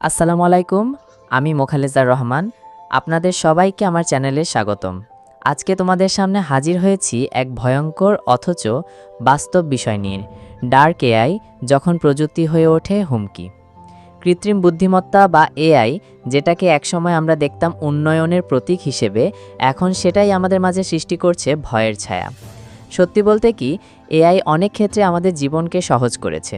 আসসালামু আলাইকুম, আমি মোখালেজার রহমান। আপনাদের সবাইকে আমার চ্যানেলে স্বাগতম। আজকে তোমাদের সামনে হাজির হয়েছি এক ভয়ঙ্কর অথচ বাস্তব বিষয় নিয়ে, ডার্ক এআই যখন প্রযুক্তি হয়ে ওঠে হুমকি। কৃত্রিম বুদ্ধিমত্তা বা এআই, যেটাকে একসময় আমরা দেখতাম উন্নয়নের প্রতীক হিসেবে, এখন সেটাই আমাদের মাঝে সৃষ্টি করছে ভয়ের ছায়া। সত্যি বলতে কি, এআই অনেক ক্ষেত্রে আমাদের জীবনকে সহজ করেছে।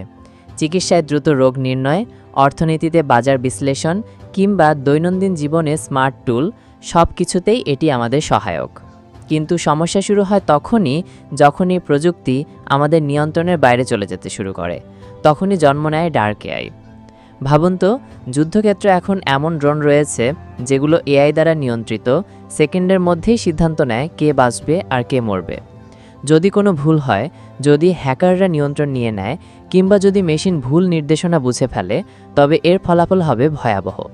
চিকিৎসায় দ্রুত রোগ নির্ণয়, অর্থনীতিতে বাজার বিশ্লেষণ কিংবা দৈনন্দিন জীবনে স্মার্ট টুল সব কিছুতেই এটি আমাদের সহায়ক। কিন্তু সমস্যা শুরু হয় তখনই যখনই প্রযুক্তি আমাদের নিয়ন্ত্রণের বাইরে চলে যেতে শুরু করে, তখনই জন্ম নেয় ডার্ক এআই। ভাবুন তো, যুদ্ধক্ষেত্রে এখন এমন ড্রোন রয়েছে যেগুলো এআই দ্বারা নিয়ন্ত্রিত, সেকেন্ডের মধ্যেই সিদ্ধান্ত নেয় কে বাঁচবে আর কে মরবে। যদি কোনো ভুল হয়, যদি হ্যাকাররা নিয়ন্ত্রণ নিয়ে নেয়, কিংবা যদি মেশিন ভুল নির্দেশনা বুঝে ফেলে, তবে এর ফলাফল হবে ভয়াবহ।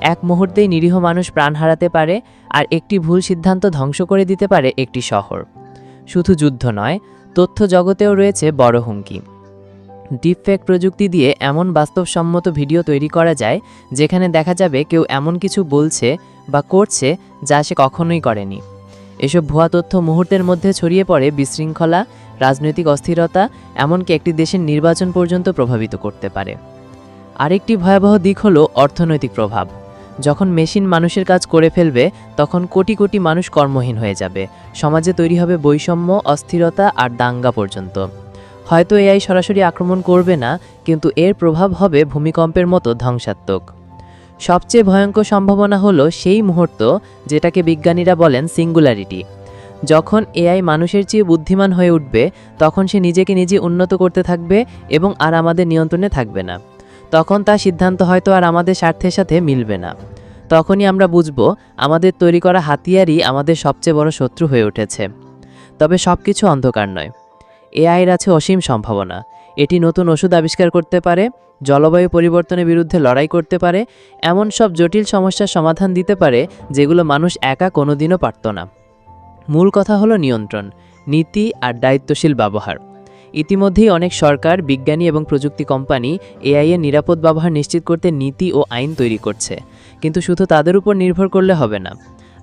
এক মুহূর্তেই নিরীহ মানুষ প্রাণ হারাতে পারে, আর একটি ভুল সিদ্ধান্ত ধ্বংস করে দিতে পারে একটি শহর। শুধু যুদ্ধ নয়, তথ্য জগতেও রয়েছে বড় হুমকি। ডিপফেক প্রযুক্তি দিয়ে এমন বাস্তবসম্মত ভিডিও তৈরি করা যায়, যেখানে দেখা যাবে কেউ এমন কিছু বলছে বা করছে যা সে কখনোই করেনি। এসব ভুয়া তথ্য মুহূর্তের মধ্যে ছড়িয়ে পড়ে বিশৃঙ্খলা, রাজনৈতিক অস্থিরতা, এমনকি একটি দেশের নির্বাচন পর্যন্ত প্রভাবিত করতে পারে। আরেকটি ভয়াবহ দিক হলো অর্থনৈতিক প্রভাব। যখন মেশিন মানুষের কাজ করে ফেলবে, তখন কোটি কোটি মানুষ কর্মহীন হয়ে যাবে। সমাজে তৈরি হবে বৈষম্য, অস্থিরতা আর দাঙ্গা পর্যন্ত। হয়তো এআই সরাসরি আক্রমণ করবে না, কিন্তু এর প্রভাব হবে ভূমিকম্পের মতো ধ্বংসাত্মক। সবচেয়ে ভয়ঙ্কর সম্ভাবনা হলো সেই মুহূর্ত যেটাকে বিজ্ঞানীরা বলেন সিঙ্গুলারিটি যখন এআই মানুষের চেয়ে বুদ্ধিমান হয়ে উঠবে, তখন সে নিজেকে নিজে উন্নত করতে থাকবে এবং আর আমাদের নিয়ন্ত্রণে থাকবে না। তখন তার সিদ্ধান্ত হয়তো আর আমাদের স্বার্থের সাথে মিলবে না। তখনই আমরা বুঝব, আমাদের তৈরি করা হাতিয়ারই আমাদের সবচেয়ে বড় শত্রু হয়ে উঠেছে। তবে সব কিছু অন্ধকার নয়। এআইয়ের আছে অসীম সম্ভাবনা। এটি নতুন ওষুধ আবিষ্কার করতে পারে, জলবায়ু পরিবর্তনের বিরুদ্ধে লড়াই করতে পারে, এমন সব জটিল সমস্যার সমাধান দিতে পারে যেগুলো মানুষ একা কোনোদিনও পারত না। মূল কথা হলো নিয়ন্ত্রণ, নীতি আর দায়িত্বশীল ব্যবহার। ইতিমধ্যেই অনেক সরকার, বিজ্ঞানী এবং প্রযুক্তি কোম্পানি এআই এর নিরাপদ ব্যবহার নিশ্চিত করতে নীতি ও আইন তৈরি করছে। কিন্তু শুধু তাদের উপর নির্ভর করলে হবে না।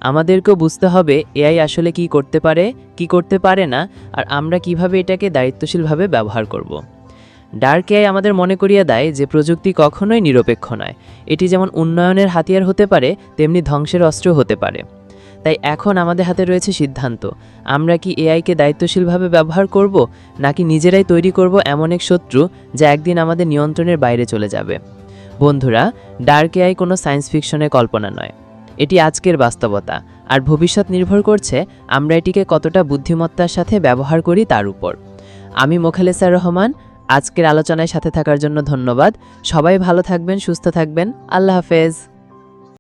আমাদেরকেও বুঝতে হবে এআই আসলে কি করতে পারে, কি করতে পারে না, আর আমরা কীভাবে এটাকে দায়িত্বশীলভাবে ব্যবহার করব। ডার্ক এআই আমাদের মনে করিয়ে দেয় যে প্রযুক্তি কখনোই নিরপেক্ষ নয়। এটি যেমন উন্নয়নের হাতিয়ার হতে পারে, তেমনি ধ্বংসের অস্ত্র হতে পারে। তাই এখন আমাদের হাতে রয়েছে সিদ্ধান্ত। আমরা কি এআইকে দায়িত্বশীলভাবে ব্যবহার করব, নাকি নিজেরাই তৈরি করব এমন এক শত্রু যা একদিন আমাদের নিয়ন্ত্রণের বাইরে চলে যাবে? বন্ধুরা, ডার্ক এআই কোনো সায়েন্স ফিকশনের কল্পনা নয়। এটি আজকের বাস্তবতা। আর ভবিষ্যৎ নির্ভর করছে আমরা এটিকে কতটা বুদ্ধিমত্তার সাথে ব্যবহার করি তার উপর। আমি মোখালেসার রহমান, আজকের আলোচনায় সাথে থাকার জন্য ধন্যবাদ। সবাই ভালো থাকবেন, সুস্থ থাকবেন। আল্লাহ হাফেজ।